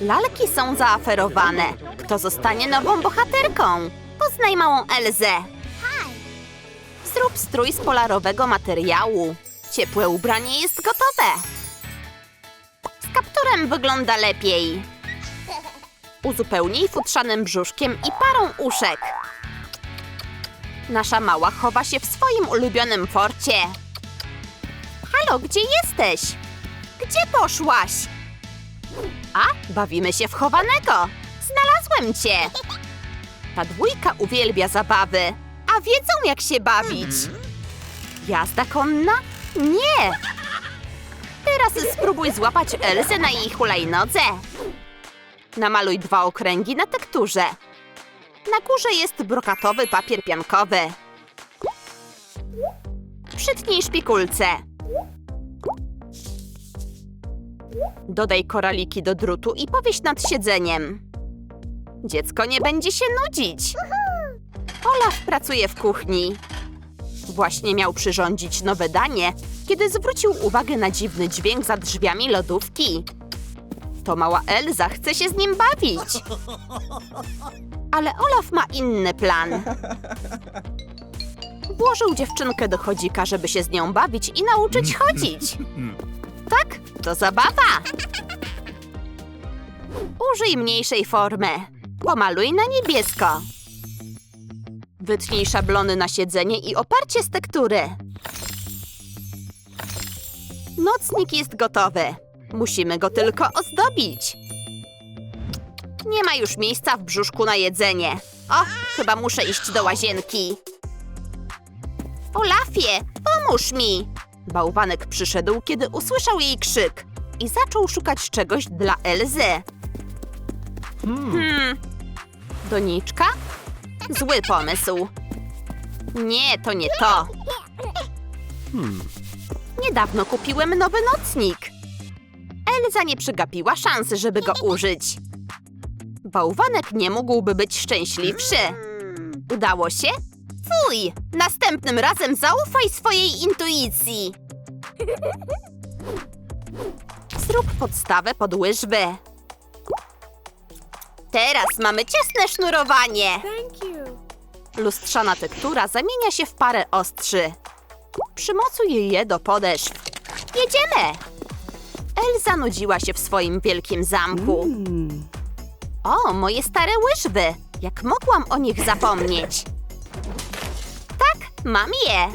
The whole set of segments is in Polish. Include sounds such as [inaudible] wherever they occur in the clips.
Lalki są zaaferowane. Kto zostanie nową bohaterką? Poznaj małą Elzę. Zrób strój z polarowego materiału. Ciepłe ubranie jest gotowe. Z kapturem wygląda lepiej. [laughs] Uzupełnij futrzanym brzuszkiem i parą uszek. Nasza mała chowa się w swoim ulubionym forcie. Halo, gdzie jesteś? Gdzie poszłaś? A, bawimy się w chowanego. Znalazłem cię. Ta dwójka uwielbia zabawy, a wiedzą jak się bawić. Jazda konna? Nie. Teraz spróbuj złapać Elsę na jej hulajnodze. Namaluj dwa okręgi na tekturze. Na górze jest brokatowy papier piankowy. Przytnij szpikulce. Dodaj koraliki do drutu i powieś nad siedzeniem. Dziecko nie będzie się nudzić. Olaf pracuje w kuchni. Właśnie miał przyrządzić nowe danie, kiedy zwrócił uwagę na dziwny dźwięk za drzwiami lodówki. To mała Elza chce się z nim bawić. Ale Olaf ma inny plan. Włożył dziewczynkę do chodzika, żeby się z nią bawić i nauczyć chodzić. Tak, to zabawa. Użyj mniejszej formy. Pomaluj na niebiesko. Wytnij szablony na siedzenie i oparcie z tektury. Nocnik jest gotowy. Musimy go tylko ozdobić. Nie ma już miejsca w brzuszku na jedzenie. O, chyba muszę iść do łazienki. Olafie, pomóż mi! Bałwanek przyszedł, kiedy usłyszał jej krzyk i zaczął szukać czegoś dla Elzy. Hmm. Doniczka? Zły pomysł. Nie, to nie to. Niedawno kupiłem nowy nocnik. Elza nie przegapiła szansy, żeby go użyć. Bałwanek nie mógłby być szczęśliwszy. Udało się? Fuj! Następnym razem zaufaj swojej intuicji. Zrób podstawę pod łyżwy. Teraz mamy ciasne sznurowanie. Thank you. Lustrzana tektura zamienia się w parę ostrzy. Przymocuj je do podeszw. Jedziemy! Elza nudziła się w swoim wielkim zamku. O, moje stare łyżwy! Jak mogłam o nich zapomnieć? Mam je!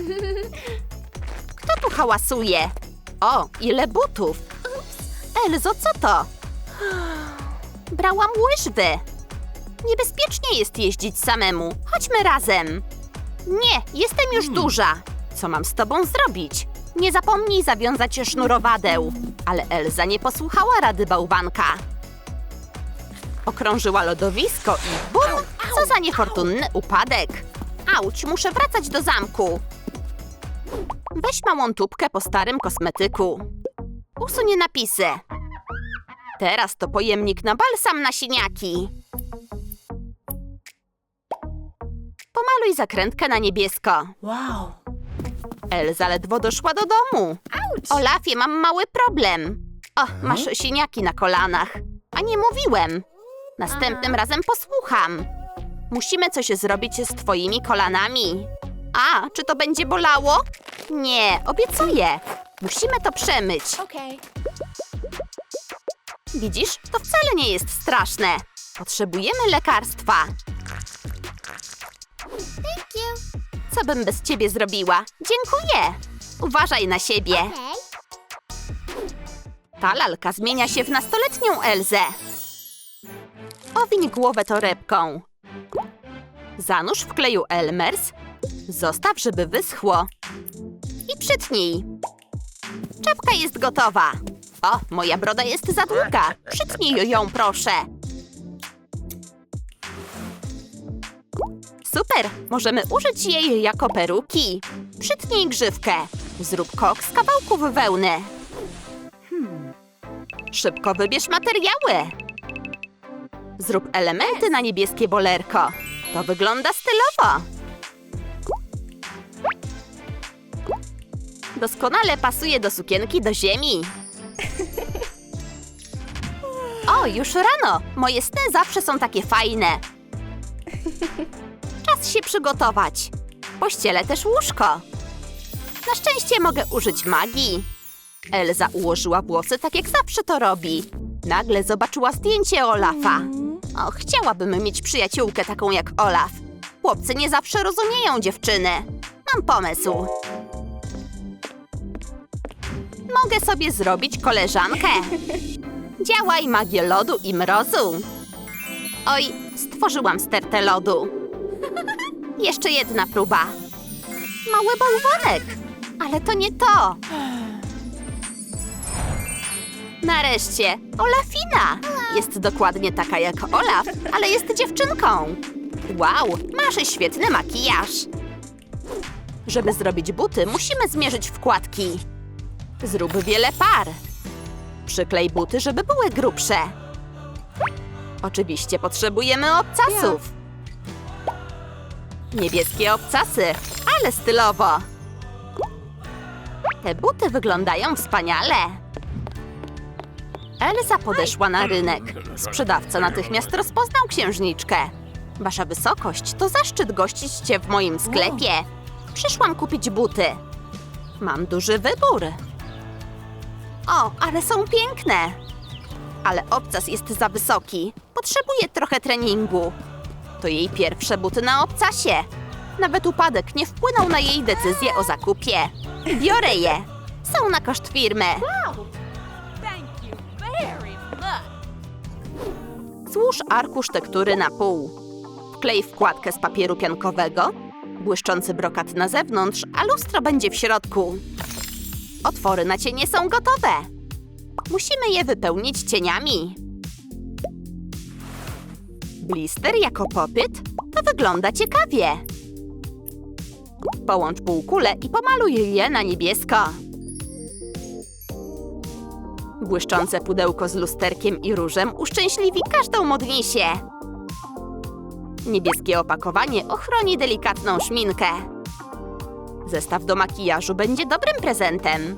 Kto tu hałasuje? O, ile butów! Elzo, co to? Brałam łyżwy! Niebezpiecznie jest jeździć samemu. Chodźmy razem. Nie, jestem już duża. Co mam z tobą zrobić? Nie zapomnij zawiązać sznurowadeł. Ale Elza nie posłuchała rady bałwanka. Okrążyła lodowisko i bum! Co za niefortunny upadek. Auć, muszę wracać do zamku. Weź małą tubkę po starym kosmetyku. Usuń napisy. Teraz to pojemnik na balsam na siniaki. Pomaluj zakrętkę na niebiesko. Wow. Elza ledwo doszła do domu. Olafie, mam mały problem. O, masz siniaki na kolanach. A nie mówiłem. Następnym razem posłucham. Musimy coś zrobić z twoimi kolanami. A, czy to będzie bolało? Nie, obiecuję. Musimy to przemyć. Okay. Widzisz, to wcale nie jest straszne. Potrzebujemy lekarstwa. Thank you. Co bym bez ciebie zrobiła? Dziękuję. Uważaj na siebie. Okay. Ta lalka zmienia się w nastoletnią Elzę. Owiń głowę torebką. Zanurz w kleju Elmers. Zostaw, żeby wyschło. I przytnij. Czapka jest gotowa. O, moja broda jest za długa. Przytnij ją, proszę. Super, możemy użyć jej jako peruki. Przytnij grzywkę. Zrób kok z kawałków wełny. Szybko wybierz materiały. Zrób elementy na niebieskie bolerko. To wygląda stylowo. Doskonale pasuje do sukienki do ziemi. O, już rano. Moje sny zawsze są takie fajne. Czas się przygotować. Pościelę też łóżko. Na szczęście mogę użyć magii. Elza ułożyła włosy tak jak zawsze to robi. Nagle zobaczyła zdjęcie Olafa. O, chciałabym mieć przyjaciółkę taką jak Olaf. Chłopcy nie zawsze rozumieją dziewczyny. Mam pomysł. Mogę sobie zrobić koleżankę. Działaj magię lodu i mrozu. Oj, stworzyłam stertę lodu. Jeszcze jedna próba. Mały bałwanek. Ale to nie to. Nareszcie, Olafina. Jest dokładnie taka jak Olaf, ale jest dziewczynką. Wow, masz świetny makijaż. Żeby zrobić buty, musimy zmierzyć wkładki. Zrób wiele par. Przyklej buty, żeby były grubsze. Oczywiście potrzebujemy obcasów. Niebieskie obcasy, ale stylowo. Te buty wyglądają wspaniale. Elza podeszła na rynek. Sprzedawca natychmiast rozpoznał księżniczkę. Wasza wysokość, to zaszczyt gościć cię w moim sklepie. Przyszłam kupić buty. Mam duży wybór. O, ale są piękne. Ale obcas jest za wysoki. Potrzebuje trochę treningu. To jej pierwsze buty na obcasie. Nawet upadek nie wpłynął na jej decyzję o zakupie. Biorę je. Są na koszt firmy. Złóż arkusz tektury na pół. Wklej wkładkę z papieru piankowego, błyszczący brokat na zewnątrz, a lustro będzie w środku. Otwory na cienie są gotowe. Musimy je wypełnić cieniami. Blister jako popyt? To wygląda ciekawie. Połącz półkule i pomaluj je na niebiesko. Błyszczące pudełko z lusterkiem i różem uszczęśliwi każdą modnisię. Niebieskie opakowanie ochroni delikatną szminkę. Zestaw do makijażu będzie dobrym prezentem.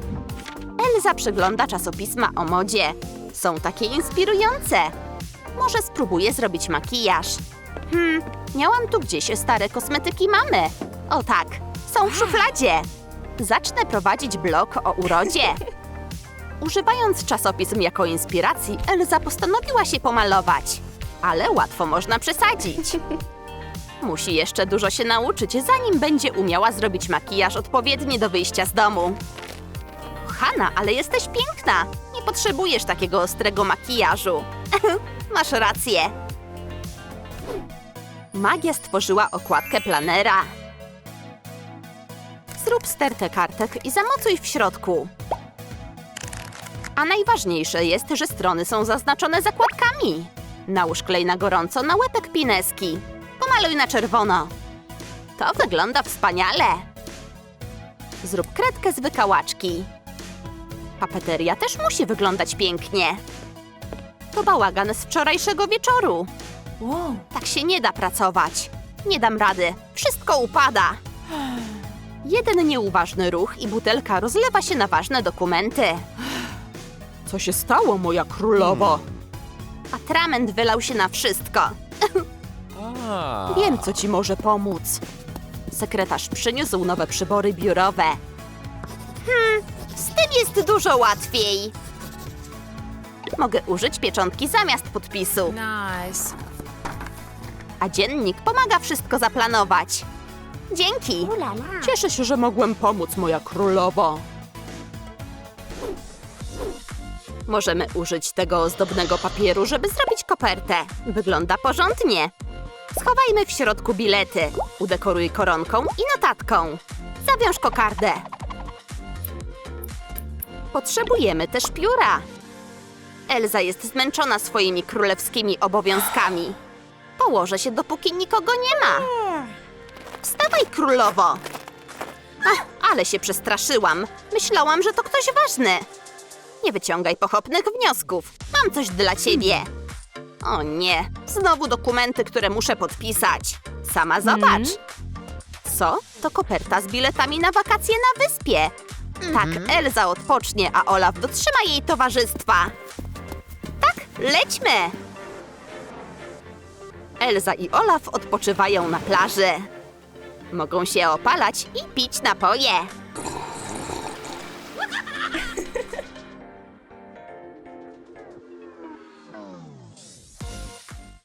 Elza przegląda czasopisma o modzie. Są takie inspirujące. Może spróbuję zrobić makijaż. Hmm, miałam tu gdzieś stare kosmetyki mamy. O tak, są w szufladzie. Zacznę prowadzić blog o urodzie. [laughs] Używając czasopism jako inspiracji, Elza postanowiła się pomalować. Ale łatwo można przesadzić. [laughs] Musi jeszcze dużo się nauczyć, zanim będzie umiała zrobić makijaż odpowiedni do wyjścia z domu. Kochana, ale jesteś piękna. Nie potrzebujesz takiego ostrego makijażu. [laughs] Masz rację. Magia stworzyła okładkę planera. Zrób stertę kartek i zamocuj w środku. A najważniejsze jest, że strony są zaznaczone zakładkami. Nałóż klej na gorąco na łepek pineski. Pomaluj na czerwono. To wygląda wspaniale. Zrób kredkę z wykałaczki. Papeteria też musi wyglądać pięknie. To bałagan z wczorajszego wieczoru. Wow. Tak się nie da pracować. Nie dam rady. Wszystko upada. Jeden nieuważny ruch i butelka rozlewa się na ważne dokumenty. Co się stało, moja królowo? Atrament wylał się na wszystko. Wiem, co ci może pomóc. Sekretarz przyniósł nowe przybory biurowe. Hmm, z tym jest dużo łatwiej. Mogę użyć pieczątki zamiast podpisu, Nice. a dziennik pomaga wszystko zaplanować. Dzięki. Cieszę się, że mogłem pomóc, moja królowo. Możemy użyć tego ozdobnego papieru, żeby zrobić kopertę. Wygląda porządnie. Schowajmy w środku bilety. Udekoruj koronką i notatką. Zawiąż kokardę. Potrzebujemy też pióra. Elza jest zmęczona swoimi królewskimi obowiązkami. Położę się, dopóki nikogo nie ma. Wstawaj, królowo! Ach, ale się przestraszyłam. Myślałam, że to ktoś ważny. Nie wyciągaj pochopnych wniosków. Mam coś dla ciebie. O nie, znowu dokumenty, które muszę podpisać. Sama zobacz. Co? To koperta z biletami na wakacje na wyspie. Tak, Elza odpocznie, a Olaf dotrzyma jej towarzystwa. Tak, Lećmy! Elza i Olaf odpoczywają na plaży. Mogą się opalać i pić napoje.